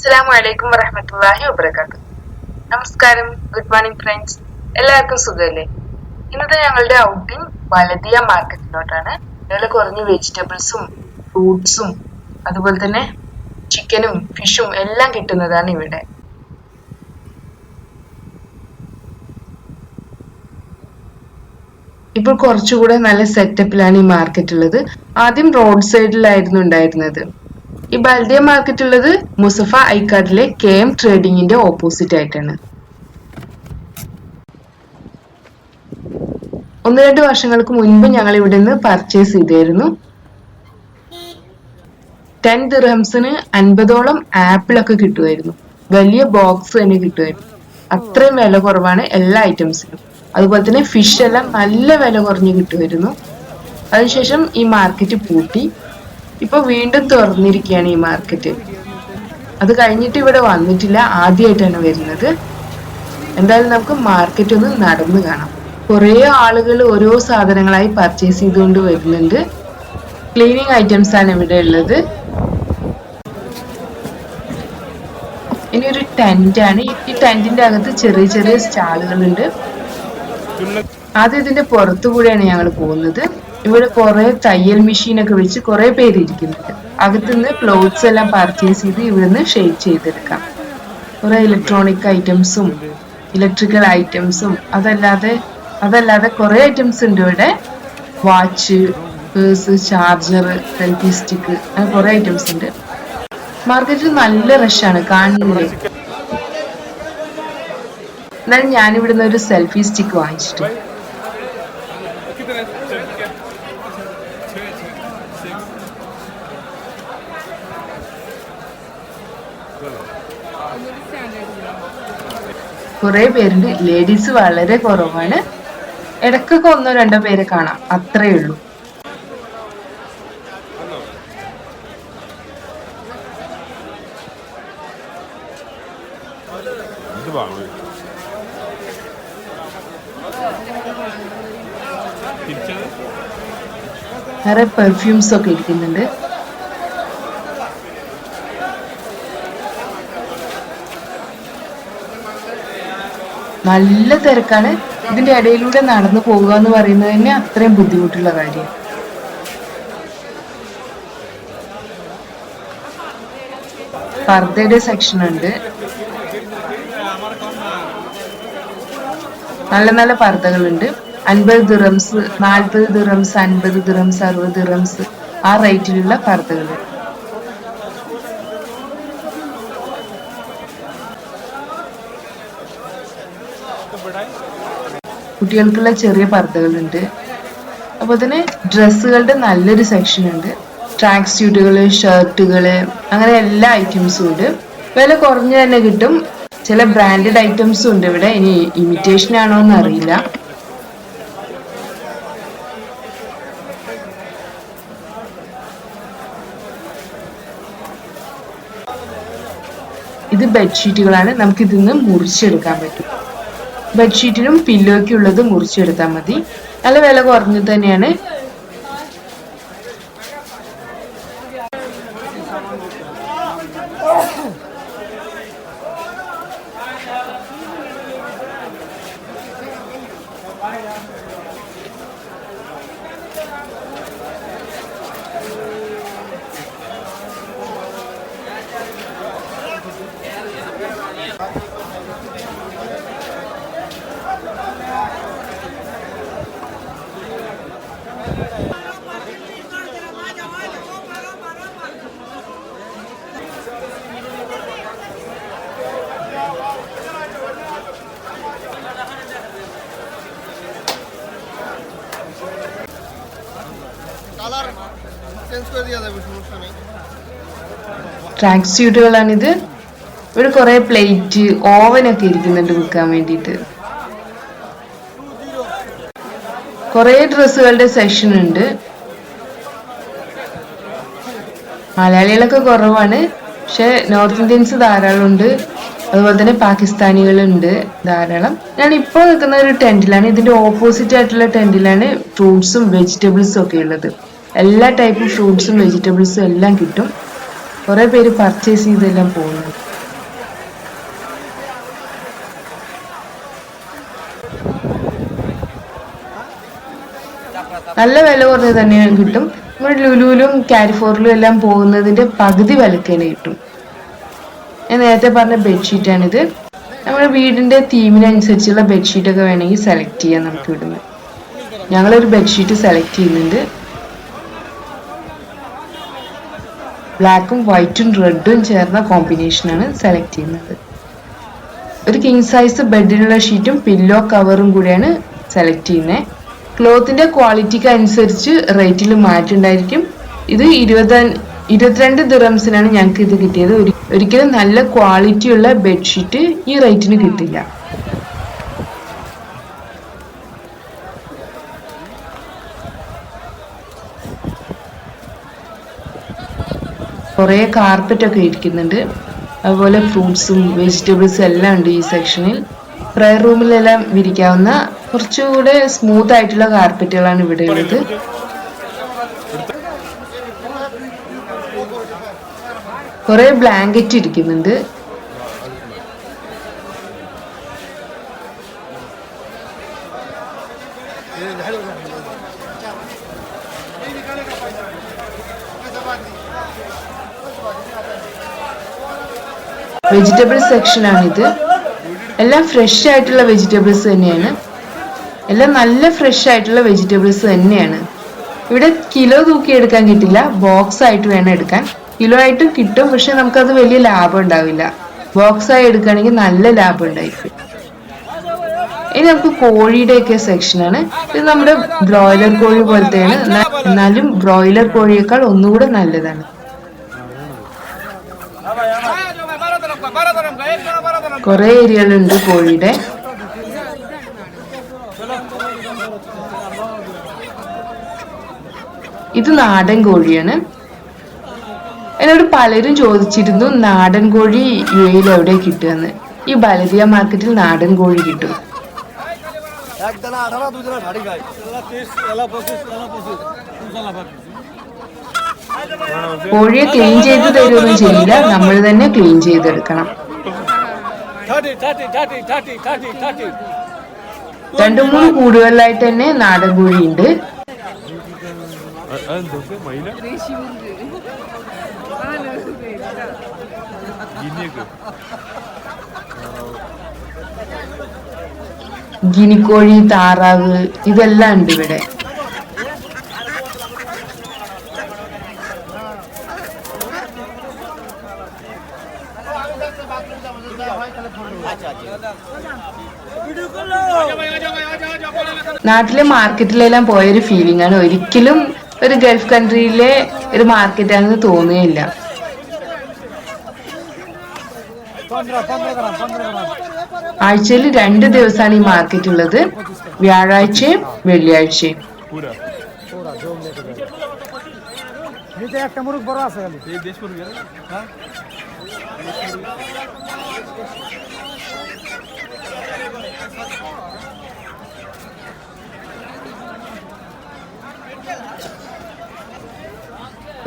അസ്സാം വലൈക്കും വറഹമത്തല്ലാഹി വബർക്കാത്തു നമസ്കാരം ഗുഡ് മോർണിംഗ് ഫ്രണ്ട്സ് എല്ലാവർക്കും സുഖമല്ലേ? ഇന്നത്തെ ഞങ്ങളുടെ ഔട്ടിംഗ് വലതിയ മാർക്കറ്റിലോട്ടാണ്. വില കുറഞ്ഞ വെജിറ്റബിൾസും ഫ്രൂട്ട്സും അതുപോലെ തന്നെ ചിക്കനും ഫിഷും എല്ലാം കിട്ടുന്നതാണ് ഇവിടെ. ഇപ്പോൾ കുറച്ചുകൂടെ നല്ല സെറ്റപ്പിലാണ് ഈ മാർക്കറ്റ് ഉള്ളത്. ആദ്യം റോഡ് സൈഡിലായിരുന്നു ഉണ്ടായിരുന്നത്. ഈ ബൽദിയ മാർക്കറ്റ് ഉള്ളത് മുസഫ ഐക്കാർഡിലെ കെ എം ട്രേഡിങ്ങിന്റെ ഓപ്പോസിറ്റ് ആയിട്ടാണ്. ഒന്ന് രണ്ട് വർഷങ്ങൾക്ക് മുൻപ് ഞങ്ങൾ ഇവിടെ നിന്ന് പർച്ചേസ് ചെയ്തായിരുന്നു ടെൻ ദിർഹംസിന് അൻപതോളം ആപ്പിളൊക്കെ കിട്ടുമായിരുന്നു. വലിയ ബോക്സ് തന്നെ കിട്ടുമായിരുന്നു. അത്രയും വില കുറവാണ് എല്ലാ ഐറ്റംസിനും അതുപോലെ തന്നെ ഫിഷ് എല്ലാം നല്ല വില കുറഞ്ഞ് കിട്ടുമായിരുന്നു. അതിനുശേഷം ഈ മാർക്കറ്റ് പൂട്ടി. ഇപ്പൊ വീണ്ടും തുറന്നിരിക്കുകയാണ് ഈ മാർക്കറ്റ് അത് കഴിഞ്ഞിട്ട് ഇവിടെ വന്നിട്ടില്ല. ആദ്യമായിട്ടാണ് വരുന്നത്. എന്തായാലും നമുക്ക് മാർക്കറ്റ് ഒന്ന് നടന്നു കാണാം. കുറേ ആളുകൾ ഓരോ സാധനങ്ങളായി പർച്ചേസ് ചെയ്തുകൊണ്ട് വരുന്നുണ്ട്. ക്ലീനിങ് ഐറ്റംസ് ആണ് ഇവിടെ ഉള്ളത്. ഇനി ഒരു ടെന്റ് ആണ്. ഈ ടെന്റിന്റെ അകത്ത് ചെറിയ ചെറിയ സ്റ്റാളുകളുണ്ട്. ആദ്യം ഇതിന്റെ പുറത്തു കൂടെയാണ് ഞങ്ങൾ പോകുന്നത്. ഇവിടെ കുറെ തയ്യൽ മെഷീനൊക്കെ വെച്ച് കുറെ പേര് ഇരിക്കുന്നുണ്ട് അകത്തുനിന്ന് ക്ലോത്ത്സ് എല്ലാം പർച്ചേസ് ചെയ്ത് ഇവിടുന്ന് ഷെയ്ഡ് ചെയ്തെടുക്കാം. കുറെ ഇലക്ട്രോണിക് ഐറ്റംസും ഇലക്ട്രിക്കൽ ഐറ്റംസും അതല്ലാതെ അതല്ലാതെ കുറെ ഐറ്റംസ് ഉണ്ട് ഇവിടെ. Watch purse charger selfie stick അങ്ങനെ കുറെ ഐറ്റംസ് ഉണ്ട്. മാർക്കറ്റിൽ നല്ല റഷാണ് കാണുന്നില്ലേ? എന്നാലും ഞാനിവിടുന്ന് ഒരു സെൽഫി സ്റ്റിക്ക് വാങ്ങിച്ചിട്ട് കുറെ പേരുണ്ട്. ലേഡീസ് വളരെ കുറവാണ്. ഇടക്കൊക്കെ ഒന്നോ രണ്ടോ പേരെ കാണാം. അത്രേ ഉള്ളൂ. നിറയെ പെർഫ്യൂംസ് ഒക്കെ ഇരിക്കുന്നുണ്ട്. നല്ല തിരക്കാണ്. ഇതിന്റെ ഇടയിലൂടെ നടന്നു പോകുക എന്ന് പറയുന്നത് തന്നെ അത്രയും ബുദ്ധിമുട്ടുള്ള കാര്യം. പർദ്ദയുടെ സെക്ഷൻ ഉണ്ട്. നല്ല നല്ല പർദ്ദകളുണ്ട്. അൻപത് ദിറംസ് നാൽപ്പത് ദിറംസ് അൻപത് ദിറംസ് അറുപത് ദിറംസ് ആ റേറ്റിലുള്ള പർദ്ദകൾ കുട്ടികൾക്കുള്ള ചെറിയ പർദ്ദകളുണ്ട്. അപ്പോൾ തന്നെ ഡ്രസ്സുകളുടെ നല്ലൊരു സെക്ഷൻ ഉണ്ട്. ട്രാക്ക് സ്യൂട്ടുകൾ ഷർട്ടുകൾ അങ്ങനെ എല്ലാ ഐറ്റംസും ഉണ്ട്. വില കുറഞ്ഞു തന്നെ കിട്ടും. ചില ബ്രാൻഡഡ് ഐറ്റംസും ഉണ്ട് ഇവിടെ. ഇനി ഇമിറ്റേഷൻ ആണോ എന്ന് അറിയില്ല. ഇത് ബെഡ്ഷീറ്റുകളാണ് നമുക്ക് ഇതിന്ന് മുറിച്ചെടുക്കാൻ പറ്റും. ബെഡ്ഷീറ്റിനും പില്ലോയ്ക്കും ഉള്ളത് മുറിച്ചെടുത്താൽ മതി. നല്ല വില കുറഞ്ഞത് തന്നെയാണ്. ട്രാക്ക് സ്യൂട്ടുകളാണിത് ഇവിടെ കുറെ പ്ലേറ്റ് ഓവനൊക്കെ ഇരിക്കുന്നുണ്ട് വിൽക്കാൻ വേണ്ടിയിട്ട്. കുറെ ഡ്രസ്സുകളുടെ സെഷൻ ഉണ്ട്. മലയാളികളൊക്കെ കുറവാണ്. പക്ഷെ നോർത്ത് ഇന്ത്യൻസ് ധാരാളം ഉണ്ട് അതുപോലെ തന്നെ പാകിസ്ഥാനികളുണ്ട് ധാരാളം. ഞാൻ ഇപ്പോൾ നിൽക്കുന്ന ഒരു ടെന്റിലാണ് ഇതിന്റെ ഓപ്പോസിറ്റ് ആയിട്ടുള്ള ടെന്റിലാണ് ഫ്രൂട്ട്സും വെജിറ്റബിൾസും ഒക്കെ ഉള്ളത്. എല്ലാ ടൈപ്പ് ഫ്രൂട്ട്സും വെജിറ്റബിൾസും എല്ലാം കിട്ടും. കുറേ പേര് പർച്ചേസ് ചെയ്തെല്ലാം പോകുന്നു. നല്ല വില കുറഞ്ഞ് തന്നെയാണ് കിട്ടും. നമ്മുടെ ലുലുവിലും കാരിഫോറിലും എല്ലാം പോകുന്നതിന്റെ പകുതി വിലക്ക് തന്നെ കിട്ടും. ഞാൻ നേരത്തെ പറഞ്ഞ ബെഡ്ഷീറ്റാണിത് നമ്മുടെ വീടിന്റെ തീമിനനുസരിച്ചുള്ള ബെഡ്ഷീറ്റ് ഒക്കെ വേണമെങ്കിൽ സെലക്ട് ചെയ്യാം നമുക്ക് ഇവിടുന്ന്. ഞങ്ങളൊരു ബെഡ്ഷീറ്റ് സെലക്ട് ചെയ്യുന്നുണ്ട്. ബ്ലാക്കും വൈറ്റും റെഡും ചേർന്ന കോമ്പിനേഷനാണ് സെലക്ട് ചെയ്യുന്നത്. ഒരു കിങ് സൈസ് ബെഡിനുള്ള ഷീറ്റും പില്ലോ കവറും കൂടിയാണ് സെലക്ട് ചെയ്യുന്നത് ക്ലോത്തിന്റെ ക്വാളിറ്റിക്ക് അനുസരിച്ച് റേറ്റിൽ മാറ്റുണ്ടായിരിക്കും ഇത് ഇരുപത് ഇരുപത്തിരണ്ട് ദിറംസിനാണ് ഞങ്ങൾക്ക് ഇത് കിട്ടിയത്. ഒരി- ഒരിക്കലും നല്ല ക്വാളിറ്റിയുള്ള ബെഡ്ഷീറ്റ് ഈ റേറ്റിന് കിട്ടില്ല. കുറേ കാർപ്പറ്റ് ഒക്കെ ഇരിക്കുന്നുണ്ട്. അതുപോലെ ഫ്രൂട്ട്സും വെജിറ്റബിൾസും എല്ലാം ഉണ്ട് ഈ സെക്ഷനിൽ. പ്രയർ റൂമിലെല്ലാം വിരിക്കാവുന്ന കുറച്ചുകൂടെ സ്മൂത്ത് ആയിട്ടുള്ള കാർപ്പറ്റുകളാണ് ഇവിടെ ഉള്ളത്. കുറെ ബ്ലാങ്കറ്റ് ഇരിക്കുന്നുണ്ട്. വെജിറ്റബിൾ സെക്ഷനാണിത് എല്ലാം ഫ്രഷ് ആയിട്ടുള്ള വെജിറ്റബിൾസ് തന്നെയാണ്. എല്ലാം നല്ല ഫ്രഷ് ആയിട്ടുള്ള വെജിറ്റബിൾസ് തന്നെയാണ്. ഇവിടെ കിലോ തൂക്കി എടുക്കാൻ കിട്ടില്ല. ബോക്സ് ആയിട്ട് വേണം എടുക്കാൻ. കിലോ ആയിട്ട് കിട്ടും പക്ഷെ നമുക്കത് വലിയ ലാഭം ഉണ്ടാവില്ല. ബോക്സ് ആയി എടുക്കുകയാണെങ്കിൽ നല്ല ലാഭം ഉണ്ടായിരിക്കും. ഇനി നമുക്ക് കോഴിയുടെ ഒക്കെ സെക്ഷനാണ് ഇത് നമ്മുടെ ബ്രോയിലർ കോഴി പോലത്തെയാണ്. എന്നാ- എന്നാലും ബ്രോയിലർ കോഴിയേക്കാൾ ഒന്നുകൂടെ നല്ലതാണ്. കുറേ ഏരിയകളുണ്ട് കോഴിയുടെ. ഇത് നാടൻ കോഴിയാണ്. എന്നോട് പലരും ചോദിച്ചിരുന്നു നാടൻ കോഴി യു എയിൽ എവിടെ കിട്ടുമെന്ന് ഈ ബലതിയ മാർക്കറ്റിൽ നാടൻ കോഴി കിട്ടും. കോഴിയെ ക്ലീൻ ചെയ്ത് തരുമൊന്നും ചെയ്യില്ല. നമ്മൾ തന്നെ ക്ലീൻ ചെയ്തെടുക്കണം. രണ്ടു മൂന്ന് കൂടുകളിലായിട്ട് തന്നെ നാടൻ കോഴി ഉണ്ട് ഗിനിക്കോഴി താറാവ് ഇതെല്ലാം ഉണ്ട് ഇവിടെ. നാട്ടിലെ മാർക്കറ്റിലെല്ലാം പോയൊരു ഫീലിംഗ് ആണ്. ഒരിക്കലും ഒരു ഗൾഫ് കൺട്രിയിലെ ഒരു മാർക്കറ്റ് ആണെന്ന് തോന്നുകയില്ല. ആഴ്ചയിൽ രണ്ട് ദിവസമാണ് ഈ മാർക്കറ്റ് ഉള്ളത്. വ്യാഴാഴ്ചയും വെള്ളിയാഴ്ചയും.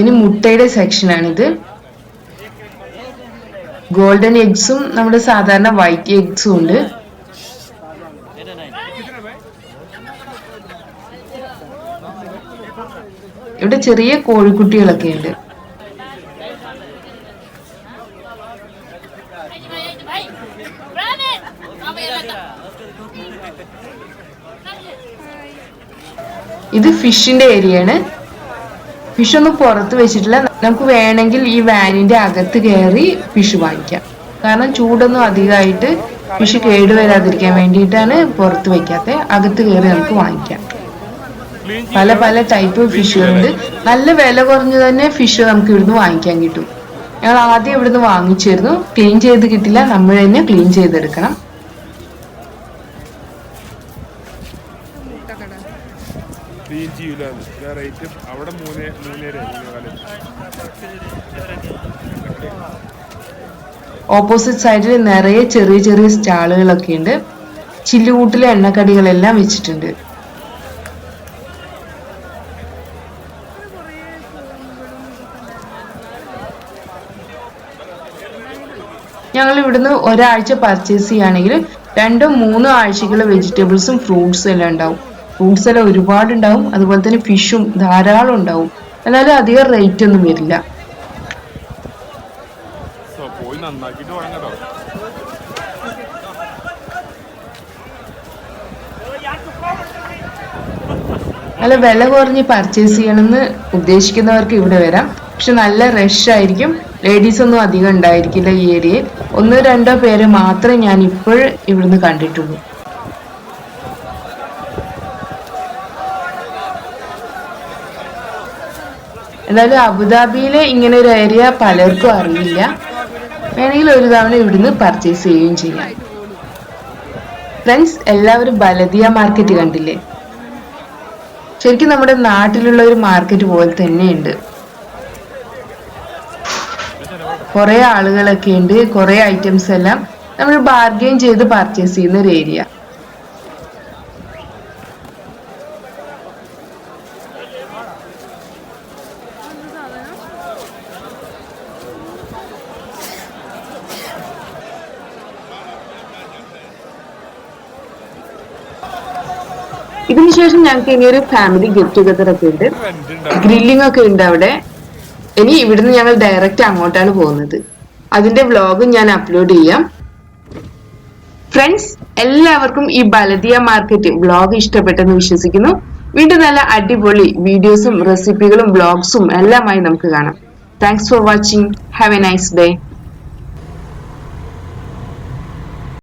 ഇനി മുട്ടയുടെ സെക്ഷനാണിത് ഗോൾഡൻ എഗ്സും നമ്മുടെ സാധാരണ വൈറ്റ് എഗ്സും ഉണ്ട്. ഇവിടെ ചെറിയ കോഴിക്കുട്ടികളൊക്കെ ഉണ്ട്. ഇത് ഫിഷിന്റെ ഏരിയയാണ്. ഫിഷ് ഒന്നും പുറത്ത് വെച്ചിട്ടില്ല. നമുക്ക് വേണമെങ്കിൽ ഈ വാനിന്റെ അകത്ത് കയറി ഫിഷ് വാങ്ങിക്കാം. കാരണം ചൂടൊന്നും അധികമായിട്ട് ഫിഷ് കേടുവരാതിരിക്കാൻ വേണ്ടിയിട്ടാണ് പുറത്ത് വെക്കാത്ത. അകത്ത് കയറി നമുക്ക് വാങ്ങിക്കാം. പല പല ടൈപ്പ് ഫിഷുകളുണ്ട് നല്ല വില കുറഞ്ഞ് തന്നെ ഫിഷ് നമുക്ക് ഇവിടുന്ന് വാങ്ങിക്കാൻ കിട്ടും. ഞങ്ങൾ ആദ്യം ഇവിടുന്ന് വാങ്ങിച്ചിരുന്നു. ക്ലീൻ ചെയ്ത് കിട്ടില്ല. നമ്മൾ തന്നെ ക്ലീൻ ചെയ്തെടുക്കണം. ക്ലീൻ ചെയ്യൂല റേറ്റ് അവിടെ മൂന്ന് മൂന്നര ഓപ്പോസിറ്റ് സൈഡിൽ നിറയെ ചെറിയ ചെറിയ സ്റ്റാളുകളൊക്കെ ഉണ്ട്. ചില്ലുകൂട്ടിലെ എണ്ണക്കടികളെല്ലാം വെച്ചിട്ടുണ്ട്. ഞങ്ങൾ ഇവിടുന്ന് ഒരാഴ്ച പർച്ചേസ് ചെയ്യുകയാണെങ്കിൽ രണ്ടോ മൂന്നോ ആഴ്ചക്കുള്ള വെജിറ്റബിൾസും ഫ്രൂട്ട്സും എല്ലാം ഉണ്ടാവും. ഫ്രൂട്ട്സ് എല്ലാം ഒരുപാട് ഉണ്ടാവും അതുപോലെ തന്നെ ഫിഷും ധാരാളം ഉണ്ടാവും. എന്നാലും അധികം റേറ്റ് ഒന്നും വരില്ല. അല്ല വില കുറഞ്ഞ് പർച്ചേസ് ചെയ്യണമെന്ന് ഉദ്ദേശിക്കുന്നവർക്ക് ഇവിടെ വരാം. പക്ഷെ നല്ല റഷ് ആയിരിക്കും. ലേഡീസ് ഒന്നും അധികം ഉണ്ടായിരിക്കില്ല ഈ ഏരിയയിൽ ഒന്നോ രണ്ടോ പേര് മാത്രമേ ഞാൻ ഇപ്പോൾ ഇവിടുന്ന് കണ്ടിട്ടുള്ളൂ. എന്തായാലും അബുദാബിയിലെ ഇങ്ങനെ ഒരു ഏരിയ പലർക്കും അറിയില്ല. വേണമെങ്കിൽ ഒരു തവണ ഇവിടുന്ന് പർച്ചേസ് ചെയ്യുകയും ചെയ്യാം. ഫ്രണ്ട്സ് എല്ലാവരും ബലദിയ മാർക്കറ്റ് കണ്ടില്ലേ? ശരിക്കും നമ്മുടെ നാട്ടിലുള്ള ഒരു മാർക്കറ്റ് പോലെ തന്നെയുണ്ട്. കുറേ ആളുകളൊക്കെ ഉണ്ട് കുറേ ഐറ്റംസ് എല്ലാം നമ്മൾ ബാർഗെയിൻ ചെയ്ത് പർച്ചേസ് ചെയ്യുന്ന ഒരു ഏരിയ ഇതിനുശേഷം ഞങ്ങൾക്ക് ഇനി ഒരു ഫാമിലി ഗെറ്റ് ടുഗദർ ഒക്കെ ഉണ്ട് ഗ്രില്ലിംഗ് ഒക്കെ ഉണ്ട് അവിടെ. ഇനി ഇവിടുന്ന് ഞങ്ങൾ ഡയറക്റ്റ് അങ്ങോട്ടാണ് പോകുന്നത്. അതിന്റെ വ്ലോഗും ഞാൻ അപ്ലോഡ് ചെയ്യാം. ഫ്രണ്ട്സ് എല്ലാവർക്കും ഈ ബലദിയ മാർക്കറ്റ് വ്ലോഗ് ഇഷ്ടപ്പെട്ടെന്ന് വിശ്വസിക്കുന്നു. വീണ്ടും നല്ല അടിപൊളി വീഡിയോസും റെസിപ്പികളും വ്ലോഗ്സും എല്ലാമായി നമുക്ക് കാണാം. Thanks for watching have a nice day